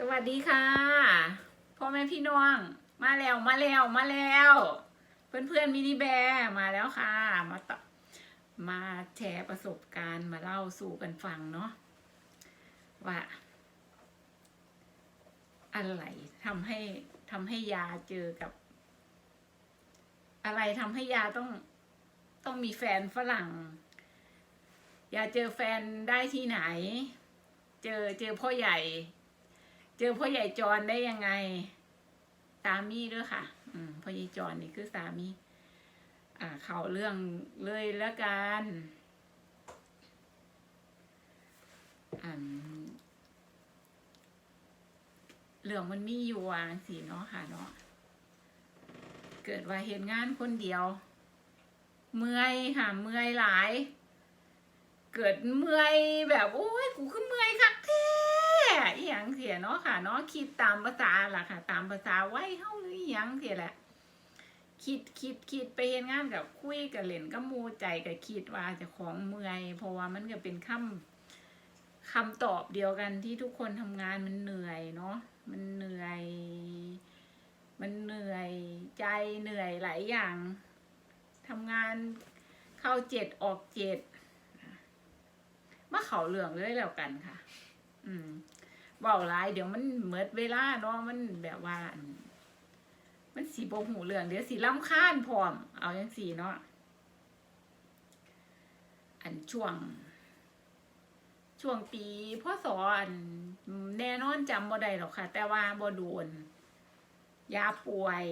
สวัสดีค่ะพ่อแม่พี่น้อง มาแล้วมาแล้วมาแล้ว เพื่อนเพื่อนมินิแบร์มาแล้วค่ะ มาตมาแชร์ประสบการณ์มาเล่าสู่กันฟังเนาะว่าอะไรทำให้ทำให้ยาเจอกับ อะไรทำให้ยาต้องต้องมีแฟนฝรั่ง ยาเจอแฟนได้ที่ไหน เจอเจอพ่อใหญ่ เจอพ่อใหญ่จรได้ยังไง สามีด้วยค่ะ อืมพ่อใหญ่จรนี่คือสามี อ่า เขาเรื่องเลยแล้วกันอ่าเรื่องมันมีอยู่วางสิเนาะค่ะเนาะ เกิดว่าเห็นงานคนเดียว เมื่อยค่ะเมื่อยหลาย เกิดเมื่อยแบบโอ้ยกูขึ้นเมื่อยคักแท้ อีหยังเสียเนาะค่ะเนาะคิดตามภาษาล่ะค่ะ ตามภาษาไว้เฮาหรืออีหยังเสียแหละ คิดคิดคิดไปเฮ็ดงานกับคุยกับเล่นกับมูใจก็คิดว่าจะของเมื่อย เพราะว่ามันก็เป็นคำคำตอบเดียวกันที่ทุกคนทำงานมันเหนื่อยเนาะมันเหนื่อย มันเหนื่อยใจเหนื่อยหลายอย่างทำงานเข้าเจ็ดออกเจ็ดมาเขาเหลืองเลยแล้วกันค่ะ อืม เบาหลายเดี๋ยวมันเหมิดเวลาเนาะมันแบบว่าอันมันสีบหูเหลืองเดี๋ยวสีล้ำค้านพร้อม เอาอย่างสีเนาะอันช่วง ช่วงปีพ่อสอนแน่นอนจำบ่ได้หรอกค่ะ แต่ว่าบ่โดนยาป่วย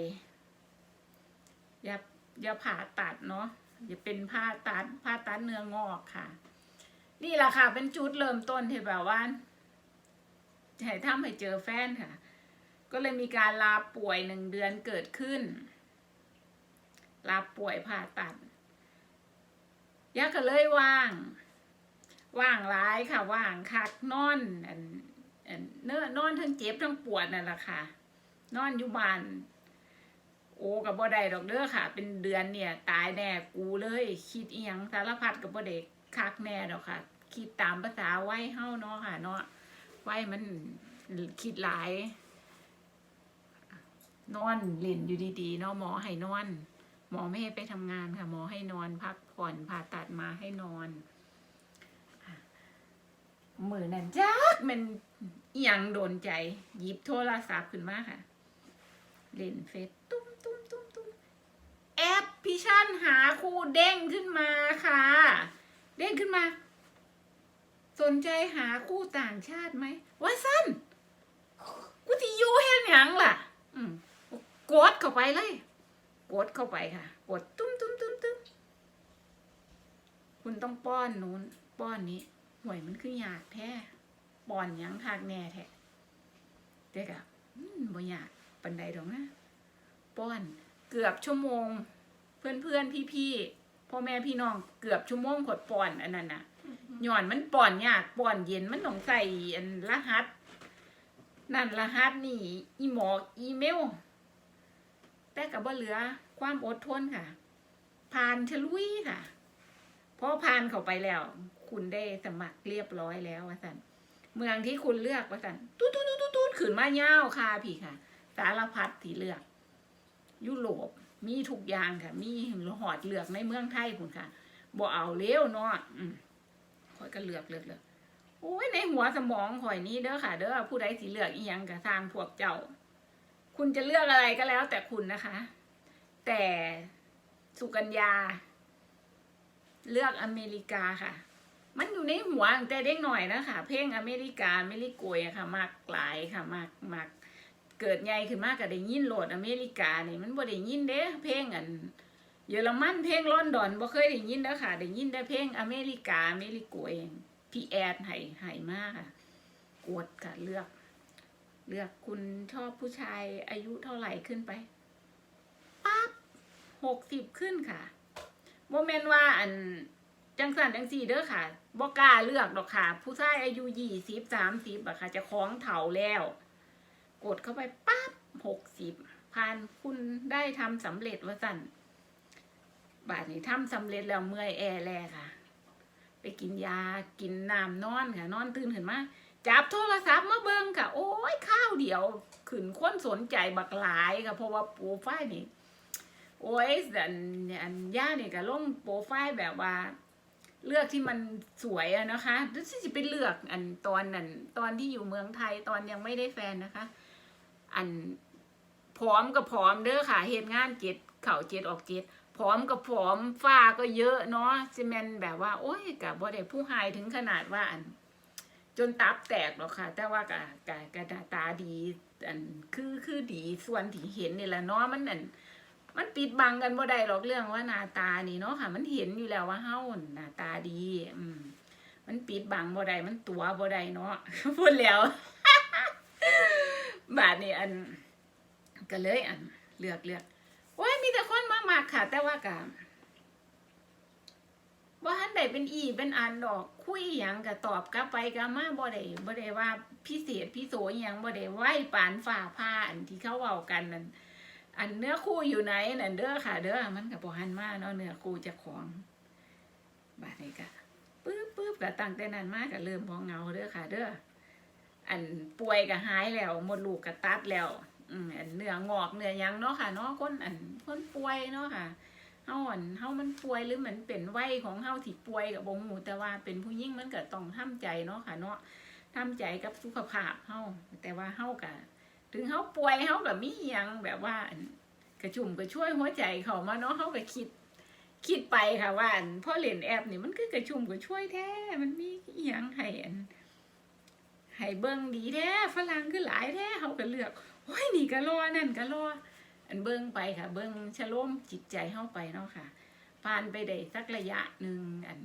ยายาผ่าตัดเนาะอย่าเป็นผ่าตัดผ่าตัดเนื้องอกค่ะ นี่แหละค่ะ เป็นจุดเริ่มต้นที่แบบว่า ให้ทำให้เจอแฟนค่ะ ก็เลยมีการลาป่วยหนึ่งเดือนเกิดขึ้น ลาป่วยผ่าตัดยาก็เลยว่าง ว่างร้ายค่ะ ว่างคักนอนอันเนื้อนอนทั้งเจ็บทั้งปวดนั่นแหละค่ะ นอนอยู่บ้านโอ้กับบ่ได้ดอกเด้อค่ะ เป็นเดือนเนี่ย ตายแน่กูเลย คิดเอียงสารพัดกับบ่ได้คักแน่ดอกค่ะ คิดตามภาษาไว้เฮาเนาะค่ะเนาะ ไว้มันคิดหลาย นอนเล่นอยู่ดีๆเนาะหมอให้นอน หมอไม่ให้ไปทำงานค่ะ หมอให้นอนพักผ่อนผ่าตัดมาให้นอนมือนั่นจักมันเอียงโดนใจหยิบโทรศัพท์ขึ้นมาค่ะ เล่นเฟซตุ้มตุ้มตุ้มตุ้มแอปพิชันหาคู่เด้งขึ้นมาค่ะ เด้งขึ้นมา สนใจหาคู่ต่างชาติไหมว่าสั้นกูที่ยูเห็นหยังล่ะ อืมกดเข้าไปเลย กดเข้าไปค่ะ กดตุ้มตุ้มตุ้มตุ้มคุณต้องป้อนนู้น ป้อนนี้ห่วยมันคืออยากแท้ป้อนหยังคากแน่แท้เด็กอะบ่อยากปันใดดอกนะป้อนเกือบชั่วโมง เพื่อนเพื่อนพี่พี่พ่อแม่พี่น้องเกือบชั่วโมงขดป้อนอันนั้นน่ะ หย่อนมันป้อนยากป้อนเย็นมันต้องใส่อันรหัส นั่นรหัสนี่ อีหมออีเมล แต่กับว่าเหลือความอดทนค่ะ ผ่านฉลุยค่ะพอผ่านเข้าไปแล้ว คุณได้สมัครเรียบร้อยแล้วว่าสันเมืองที่คุณเลือกว่าสันตู้ตู้ตู้ตู้ตู้ขืนมาเง่าค่ะพี่ค่ะ สารพัดที่เลือก ยุโรปมีทุกอย่างค่ะ มีหอดเลือกในเมืองไทยคุณค่ะบ่เอาเลี้ยวเนาะ อืมข่อยก็เลือกเลือกเลือกโอ้ยในหัวสมองข่อยนี้เด้อค่ะ เด้อผู้ใดสิเลือกอีหยังกับทางพวกเจ้า คุณจะเลือกอะไรก็แล้ว แต่คุณนะคะ แต่สุกัญญา เลือกอเมริกาค่ะ มันอยู่ในหัวแต่เด็กหน่อยนะคะเพลงอเมริกาอเมริกวยค่ะมากหลายค่ะมากมากเกิดใหญ่ขึ้นมากก็ได้ยินโหลดอเมริกาเนี่ยมันบ่ได้ยินเด้เพลงอัน เยอรมันเพลงลอนดอนบ่เคยได้ยินเด้อค่ะได้ยินแต่เพลงอเมริกาอเมริกวยพี่แอดให้ให้มากค่ะกดค่ะเลือก เลือกคุณชอบผู้ชายอายุเท่าไหร่ขึ้นไปปั๊บหกสิบขึ้นค่ะโมเมนว่าอันจังสันจังสี่เด้อค่ะบ่กล้าเลือกดอกค่ะ ผู้ชายอายุยี่สิบสามสิบอะค่ะ จะคล้องเถาแล้ว กดเข้าไปปั๊บหกสิบผ่านคุณได้ทำสำเร็จว่าสั่น บาทนี้ทำสำเร็จแล้วเมื่อยแอแลค่ะ ไปกินยากินน้ำนอนค่ะ นอนตื่นขึ้นมาจับโทรศัพท์มาเบิ่งค่ะ โอ้ยค่าวเดียวขึ้นคนสนใจบักหลายค่ะเพราะว่าโปรไฟล์นี่โอ้ยอันอันย่าเนี่ยก็ลงโปรไฟล์แบบว่า เลือกที่มันสวยอะนะคะแล้วที่จะไปเลือกอันตอนนั้นตอนที่อยู่เมืองไทยตอนยังไม่ได้แฟนนะคะ อันพร้อมกับพร้อมเด้อค่ะเหตุงานเจ็ดเข่าเจ็ดออกเจ็ด พร้อมกับพร้อมฝ้าก็เยอะเนาะซีเมนแบบว่า โอ้ยกับบ่ได้ผู้หายถึงขนาดว่าอัน จนตับแตกหรอกค่ะ แต่ว่ากะกะกะหน้าตาดี อันคือคือดีส่วนที่เห็นนี่แหละเนาะมันอันมันปิดบังกันบ่ได้หรอกเรื่องว่าหน้าตานี่เนาะค่ะ มันเห็นอยู่แล้วว่าเฮาหน้าตาดี อืม มันปิดบังบ่ได้มันตัวบ่ได้เนาะพูดแล้วบาดนี้อัน ก็เลยอัน เลือกเลือก โอ้ยมีแต่คนมามากค่ะ แต่ว่ากะบ่ทันได้เป็นอีเป็นอันดอก คุยอหยังก็ตอบกลับไปกลับมาบ่ได้บ่ได้ว่าพิเศษพิโสอหยังบ่ได้ไหวปานฝ่าผ้าอันที่เขาเว้ากันนั่นอันเนื้อคู่อยู่ไหนนั่นเด้อค่ะ เด้อมันกับบ่หันมาเนาะเนื้อคู่จะของบาดนี้ก็ปึ๊บปึ๊บก็ตั้งแต่นั้นมาก็เริ่มพองเงาเด้อค่ะ เด้ออันป่วยก็หายแล้วหมดลูกก็ตัดแล้ว อันเนื้องอกเนื้อยังเนาะค่ะเนาะคนอันคนป่วยเนาะค่ะเฮาอันเฮามันป่วยหรือมันเป็นวัยของเฮาที่ป่วยกับบ่ฮู้แต่ว่าเป็นผู้หญิงมันก็ต้องทำใจเนาะค่ะเนาะทำใจกับสุขภาพเฮาแต่ว่าเฮาก็ถึงเขาป่วยเขาแบบมีอหยังแบบว่ากระชุ่มกระช่วยหัวใจเขามาเนาะเขาก็คิด คิดไปค่ะว่าพ่อเล่นแอปนี่มันคือกระชุ่มกระช่วยแท้มันมีอหยังให้อันให้เบิ่งดีแท้ฝรั่งคือหลายแท้เขาก็เลือก โอ้ยนี่ก็รอนั่นก็รออันเบิ่งไปค่ะ เบิ่งชะโลมจิตใจเข้าไปเนาะค่ะผ่านไปได้สักระยะหนึ่งอัน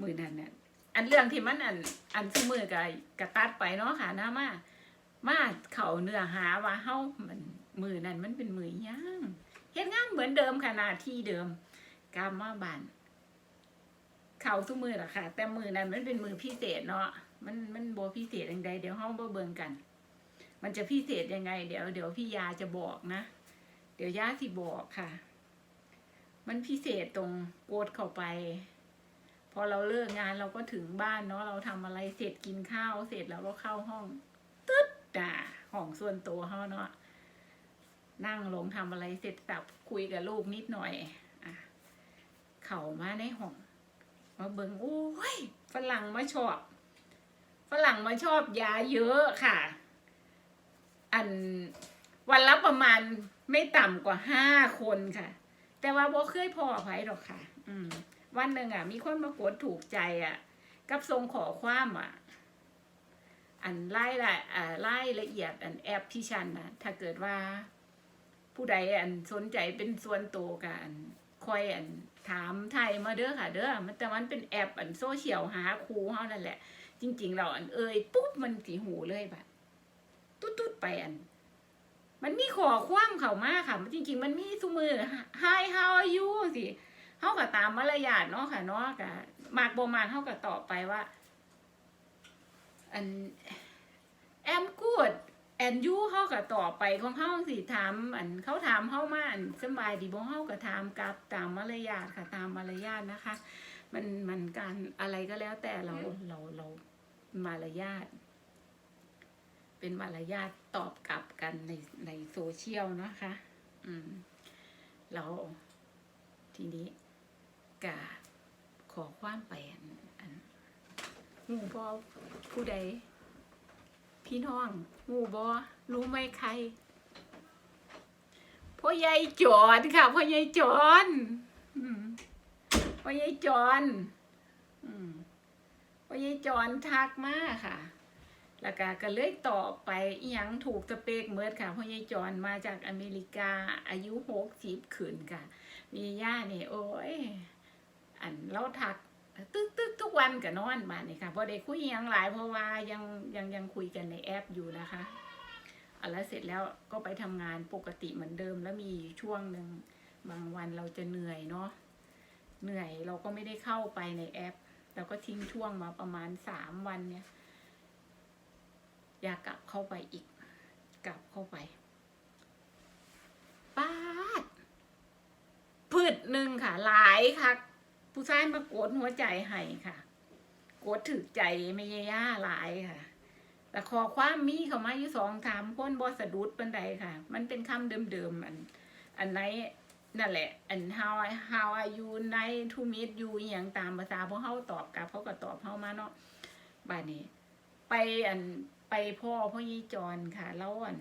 มือนั้นน่ะอันเรื่องที่มันอันอันสมือกับกระตัดไปเนาะค่ะนะมามาเขาเนื้อหาว่าเฮามันมือนั่นมันเป็นมือย่างเฮ็ดงานเหมือนเดิมค่ะน้าที่เดิมกามาบานเขาทุกมือละค่ะ แต่มือนั้นมันเป็นมือพิเศษเนาะมันมันโบพิเศษยังไงเดี๋ยวเฮาบ่เบิ่งกัน มันจะพิเศษยังไง เดี๋ยวเดี๋ยวพี่ยาจะบอกนะ เดี๋ยวย่าสิบอกค่ะ มันพิเศษตรงโกดเข้าไป พอเราเลิกงานเราก็ถึงบ้านเนาะเราทำอะไรเสร็จกินข้าวเสร็จแล้วก็เข้าห้องตึ๊ด่าห้องส่วนตัวเขาเนาะนั่งลงทำอะไรเสร็จสับคุยกับลูกนิดหน่อยอะเข้ามาในห้องมาเบิงโอ้ยฝรั่งมาชอบฝรั่งมาชอบยาเยอะค่ะ อันวันละประมาณไม่ต่ำกว่าห้าคนค่ะ แต่ว่าบ่เคยพอไผหรอกค่ะ อืม วันหนึ่งอะ มีคนมากดถูกใจอะ กับทรงขอความอะ อันไล่ละอ่าไล่ละเอียด อันแอปพี่ชันนะถ้าเกิดว่า ผู้ใดอันสนใจเป็นส่วนตัวกันคอยอันถามไทยมาเด้อค่ะ เด้อมันแต่มันเป็นแอปอันโซเชียลหาครูเฮานั่นแหละ จริงๆเราอันเอ่ยปุ๊บมันสีหูเลยแบบ ตุ๊ดๆไปอัน มันมีขอความเขามากค่ะ จริง ๆ มันมีซุมือ Hi how are you สิเฮาก็ตามมารยาทเนาะค่ะเนาะก็มากบ่มากเฮาก็ตอบไปว่า อัน am good and you เฮาก็ตอบไปของเฮาสิถาม อันเขาถามเฮามาอันสบายดีบ่เฮาก็ถามกลับตามมารยาทค่ะ ตามมารยาทนะคะ มันมันการอะไรก็แล้วแต่เราเราเรามารยาท เป็นมารยาทตอบกลับกันในในโซเชียลนะคะ อืมแล้วทีนี้กะขอความไปอันอันหูพอผู้ใด พี่น้องหูบอรู้ไหมใครพ่อใหญ่จอนค่ะพ่อใหญ่จอนพ่อใหญ่จอนพ่อใหญ่จอนทักมากค่ะ แล้วก็ก็เลยต่อไปอียังถูกสเปกเมิดค่ะพ่อใหญ่จอนมาจากอเมริกาอายุหกสิบขึ้นค่ะ มีย่าเนี่ยโอ้ย อันเราทักตึ๊กตึ๊กทุกวันกับนอนมาเนี่ค่ะพอได้คุยยังหลายเพราะว่ายังยังยังคุยกันในแอปอยู่นะคะเอาแล้วเสร็จแล้วก็ไปทำงานปกติเหมือนเดิมแล้วมีช่วงหนึ่งบางวันเราจะเหนื่อยเนาะเหนื่อยเราก็ไม่ได้เข้าไปในแอปเราก็ทิ้งช่วงมาประมาณสามวันเนี่ย อยากกลับเข้าไปอีก กลับเข้าไปป้าดพืชหนึ่งค่ะ หลายค่ะ ผู้ชายมากดหัวใจให้ค่ะกดถึกใจไม่ย่าหลายค่ะ แต่ขอความมีเข้ามาอยู่สองถามคนบ่สะดุดปันใดค่ะ มันเป็นคำเดิมๆอัน อันไหนนั่นแหละ อัน how how are you nice to meet you อย่างตามภาษาพวกเขาตอบกลับเขาก็ตอบเขามาเนาะบ้านนี้ ไปอัน ไปพ่อพ่อยี่จรค่ะแล้วอัน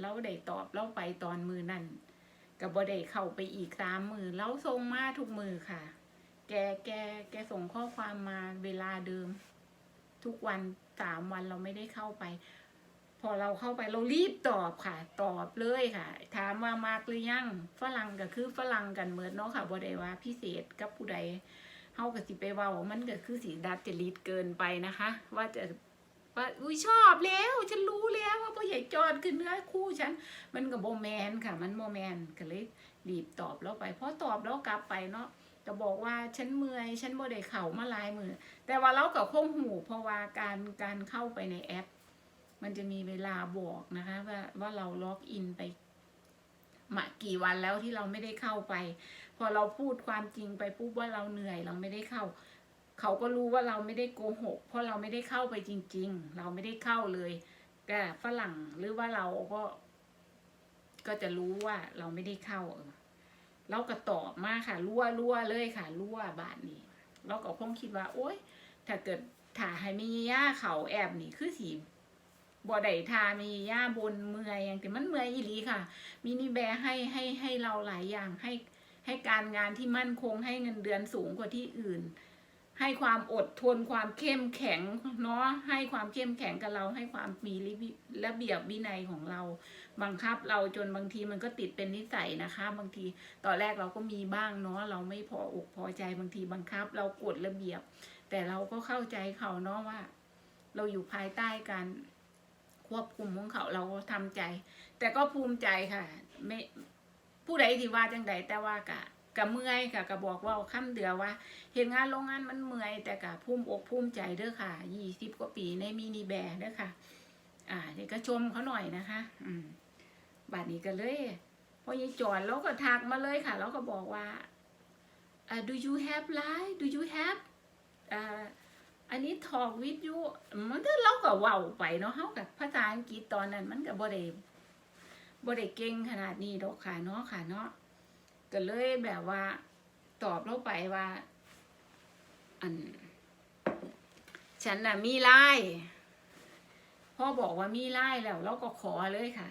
เราได้ตอบเราไปตอนมือนั่นกับบ่ได้เข้าไปอีกสามมือเราส่งมาทุกมือค่ะ แกแกแกส่งข้อความมาเวลาเดิม ทุกวันสามวันเราไม่ได้เข้าไป พอเราเข้าไปเรารีบตอบค่ะ ตอบเลยค่ะ ถามว่ามากหรือยังฝรั่งก็คือฝรั่งกันเหมือนเนาะค่ะบ่ได้ว่าพิเศษกับผู้ใดเฮาก็สิไปเว้ามันก็คือสิดัดจริตเกินไปนะคะ ว่าจะ ว่าอุ้ยชอบแล้ว ฉันรู้แล้วว่าพ่อใหญ่จอดคือเนื้อคู่ฉัน มันก็บ่แมนค่ะ มันบ่แมนก็เลยรีบตอบแล้วไปพอตอบแล้วกลับไปเนาะก็บอกว่าฉันเมื่อยฉันบ่ได้เข้ามาลายมือ แต่ว่าเราก็คงหูเพราะว่าการการเข้าไปในแอป มันจะมีเวลาบอกนะคะ ว่าว่าเราล็อกอินไปมากี่วันแล้วที่เราไม่ได้เข้าไป พอเราพูดความจริงไปปุ๊บว่าเราเหนื่อยเราไม่ได้เข้า เขาก็รู้ว่าเราไม่ได้โกหก เพราะเราไม่ได้เข้าไปจริง ๆ เราไม่ได้เข้าเลยแต่ฝรั่งหรือว่าเราก็ ก็จะรู้ว่าเราไม่ได้เข้าเออเราก็ตอบมาค่ะ รั่วรั่วเลยค่ะ รั่วบาทนี้เราก็คงคิดว่า โอ๊ยถ้าเกิดถ่าให้มีย่าเขาแอบนี่คือสีบ่ได้ทามีย่าบนเมื่อยอย่างแต่มันเมื่อยอีหลีค่ะ มินิแบร์ให้ให้ให้เราหลายอย่างให้ให้การงานที่มั่นคงให้เงินเดือนสูงกว่าที่อื่น ให้ความอดทนความเข้มแข็งเนาะให้ความเข้มแข็งกับเรา ให้ความมีระเบียบวินัยของเรา บังคับเราจนบางทีมันก็ติดเป็นนิสัยนะคะ บางทีตอนแรกเราก็มีบ้างเนาะเราไม่พออกพอใจบางทีบังคับ เรากดระเบียบ แต่เราก็เข้าใจเขาเนาะว่า เราอยู่ภายใต้การควบคุมของเขาเราก็ทำใจ แต่ก็ภูมิใจค่ะ ไม่ผู้ใดที่ว่าจังใดแต่ว่ากะ กะเมื่อยกะกะบอกว่าคำเดือว่าเห็นงานโรงงานมันเมื่อยแต่กะภูมิอกภูมิใจเด้อค่ะยี่สิบกว่าปีในมินิแบร์เด้อค่ะ อ่าเดี๋ยวก็ชมเขาหน่อยนะคะ อืมบาดนี้ก็เลยพอยายจอนเราก็ทักมาเลยค่ะเราก็บอกว่าอ่า do you have line do you have อ่าอันนี้ talk with you มันก็เราก็เว้าไปเนาะเฮากับภาษาอังกฤษตอนนั้นมันก็บ่ได้บ่ได้เก่งขนาดนี้ดอกค่ะเนาะค่ะเนาะ ก็เลยแบบว่า ตอบเราไปว่า อัน ฉันน่ะมีไลน์พ่อบอกว่ามีไล่แล้ว เราก็ขอเลยค่ะ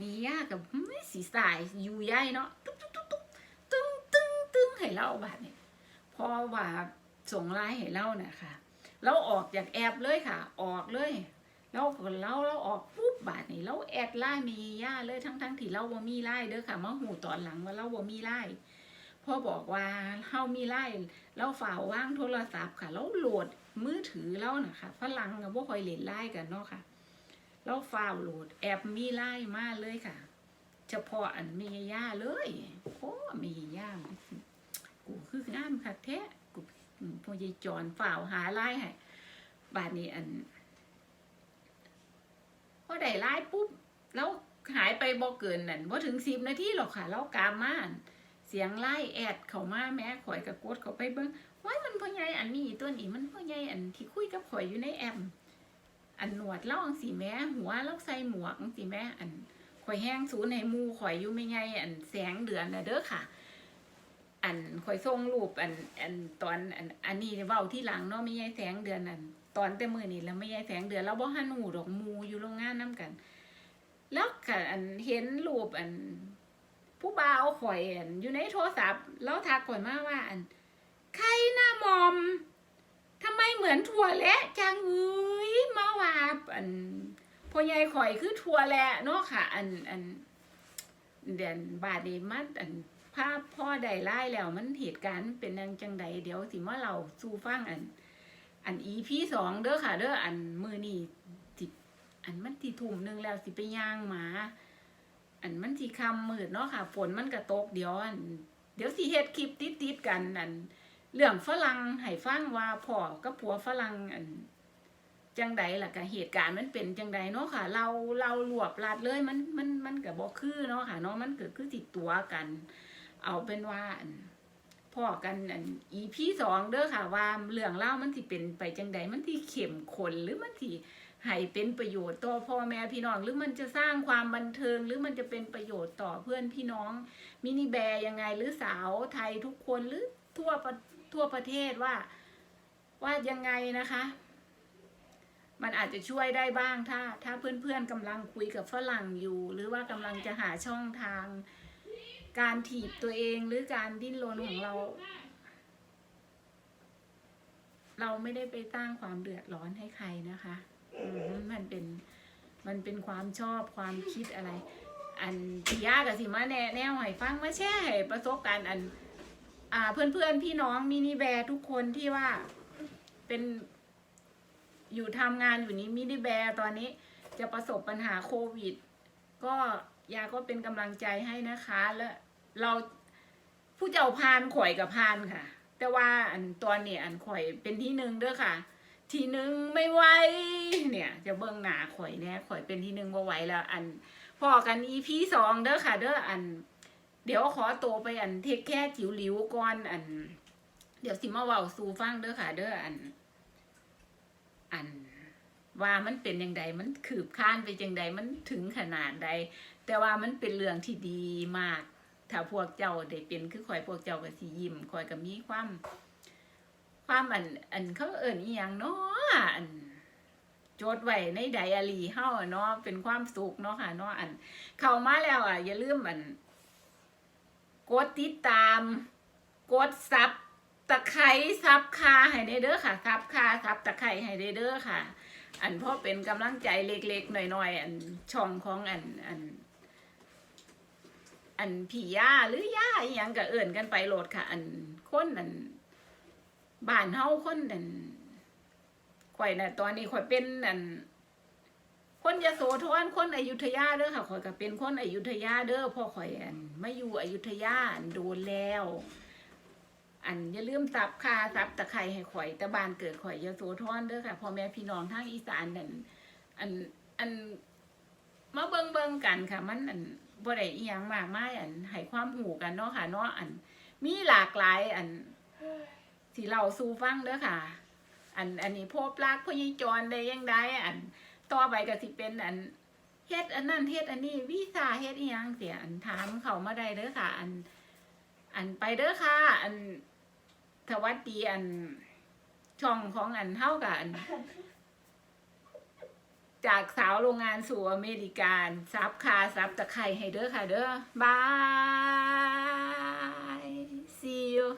มียากกับไม่สีสายอยู่ย่ายเนาะตุ๊กตุ๊กตุ๊กตึ้งตึ้งตึ้งให้เราบาดเนี่ยพอว่าส่งไลน์ให้เราเนี่ยค่ะเราออกจากแอปเลยค่ะ ออกเลยเราก็เราเราออกปุ๊บ บาดนี่เราแอดไลน์มีย่าเลยทั้งทั้งที่เราบ่มีไลน์เด้อค่ะมาหูตอนหลังว่าเราบ่มีไลน์พ่อบอกว่าเฮามีไลน์เราฝ่าว่างโทรศัพท์ค่ะ เราโหลดมือถือเรานะคะฝรั่งก็บ่ค่อยเล่นไลน์กันเนาะค่ะ เราฟาวโหลดแอปมีไล่มาเลยค่ะ เฉพาะอันเมีย่าเลยโอ้เมีย่ากูคืองามค่ะแท้กูพอยายจอนฝ่าวหาไล่ให้บาดนี้อัน อได้ไล่ปุ๊บแล้วหายไปบ่เกินนั่นบ่ถึงสิบนาทีหรอกค่ะแล้วกามมานเสียงไล่แอดเขามาแม่ข่อยกับกดเขาไปเบิ่งว้ายมันพ่อใหญ่อันนี้ตัวนี้มันพ่อใหญ่อันที่คุยกับข่อยอยู่ในแอปอันหนวดล่องสีแม่หัวล่าใส่หมวกสีแม่อันข่อยแห้งสูนในมูข่อยอยู่ไม่ไงอันแสงเดือนน่ะเด้อค่ะ อันข่อยส่งรูปอันอันตอนอันอันนี้เว้าที่หลังเนาะไม่ใช่แสงเดือนนั่น ตอนแต่มือนี่แล้วไม่ใช่แสงเดือนแล้วบ่หันหูดอกมูอยู่โรงงานน้กัน แล้วก็อันเห็นรูปอัน ผู้บ่าวข่อยอันอยู่ในโทรศัพท์แล้วทักข่อยมาว่าอัน ใครหน้ามอมทำไมเหมือนถั่วแระจังเอ้ยมาว่าอันพ่อใหญ่ข่อยคือถั่วแระเนาะค่ะ อันอันเดือนบาดนี้มันอันภาพพ่อใดไล่แล้วมันเหตุการณ์เป็นนังจังใดเดี๋ยวสิมาเราสู่ฟังอัน อันอีพีสองเด้อค่ะ เด้ออันมือนี่สิอันมันสิทุ่มหนึ่งแล้วสิไปย่างหมา อันมันสิคำมืดเนาะค่ะฝนมันกระตกเดี๋ยวอันเดี๋ยวสิเฮ็ดคลิปติดๆกันอันเรื่องฝรั่งให้ฟังว่าพ่อกับผัวฝรั่งอันจังใดล่ะกะเหตุการณ์มันเป็นจังใดเนาะค่ะ เราเรารวบลัดเลยมันมันมันก็บ่คือเนาะค่ะเนาะมันเกิดคือติดตัวกัน เอาเป็นว่าอัน พ่อกันอัน EP สองเด้อค่ะว่าเรื่องเล่ามันสิเป็นไปจังใดมันที่เข้มข้นหรือมันสิให้เป็นประโยชน์ต่อพ่อแม่พี่น้องหรือมันจะสร้างความบันเทิง หรือมันจะเป็นประโยชน์ต่อเพื่อนพี่น้อง มินิแบร์ยังไงหรือสาวไทยทุกคนหรือทั่วทั่วประเทศว่า ว่ายังไงนะคะ มันอาจจะช่วยได้บ้างถ้า ถ้าเพื่อนๆกำลังคุยกับฝรั่งอยู่ หรือว่ากำลังจะหาช่องทาง การถีบตัวเองหรือการดิ้นรนของเรา เราไม่ได้ไปสร้างความเดือดร้อนให้ใครนะคะมมันเป็นมันเป็นความชอบความคิดอะไร อันพี่ยากับสิมาแน่แนวให้ฟังมาแชร์ให้ประสบการณ์อัน อ่าเพื่อนเพื่อนพี่น้องมินิแบร์ทุกคนที่ว่าเป็นอยู่ทำงานอยู่นี้มินิแบร์ตอนนี้จะประสบปัญหาโควิด ก็ยาก็เป็นกำลังใจให้นะคะแล้ว เราผู้เจ้าพานข่อยกับพานค่ะ แต่ว่าอันตอนเนี่ยอันข่อยเป็นที่หนึ่งเด้อค่ะ ทีหนึ่งไม่ไหวเนี่ย จะเบิ่งหนาข่อยเนี่ยข่อยเป็นที่หนึ่งบ่ไหวแล้ว อันพอกันอีพีสองเด้อค่ะ เด้ออัน เดี๋ยวขอโตไปอันเทคแค่จิ๋วหลิวก่อนอัน เดี๋ยวสิมาเว้าสู่ฟังเด้อค่ะ เด้ออัน อันว่ามันเป็นยังไงมันขืบค้านไปยังไงมันถึงขนาดใด แต่ว่ามันเป็นเรื่องที่ดีมาก ถ้าพวกเจ้าได้เป็นคือข่อยพวกเจ้าก็สิยิ้มข่อยก็มีความ ความอัน อันเขาเอิ่นอีหยังเนาะอันโจดไว้ในไดอารี่เฮาเนาะเป็นความสุขเนาะค่ะเนาะอัน เข้ามาแล้วอะ อย่าลืมอันกดติดตาม กดซับตะไคร้ซับคาให้ได้เด้อค่ะซับคาซับตะไคร้ให้ได้เด้อค่ะ อันพราะเป็นกำลังใจเล็กๆหน่อยๆอันช่องของอันอัน อันพี่ย่าหรือย่าอหยังก็เอิ่นกันไปโหลดค่ะ อันคนอันบ้านเฮาคนอันข่อยน่ะตอนนี้ข่อยเป็นอัน คนยโสธรคนอยุธยาเด้อค่ะข่อยก็เป็นคนอยุธยาเด้อพ่อข่อยอันไม่อยู่อยุธยาอันโดนแล้ว อันอย่าลืมสับคาสับตะไคร้ให้ข่อยต่บ้านเกิดข่อยยโสธรเด้อค่ะพ่อแม่พี่น้องทางอีสานนั่นอันอันมาเบิ่งเบิ่งกันค่ะ มันอัน บ่ได้อีหยังมากมายอันให้ความหูกันเนาะค่ะเนาะอัน มีหลากหลายอันที่เราสู่ฟังเด้อค่ะ อันอันนี้พบรักพยิจรได้ยังได้อัน ต่อไปก็สิเป็นอันเฮ็ดอันนั้นเฮ็ดอันนี้วีซ่าเฮ็ดอีหยังเสียอันถามเขามาได้เด้อค่ะ อัน อันไปเด้อค่ะ อันสวัสดีอันช่องของอันเท่ากับอัน จากสาวโรงงานสู่อเมริกันซับคาซับตะไคร้ให้เด้อค่ะเด้อบาย see you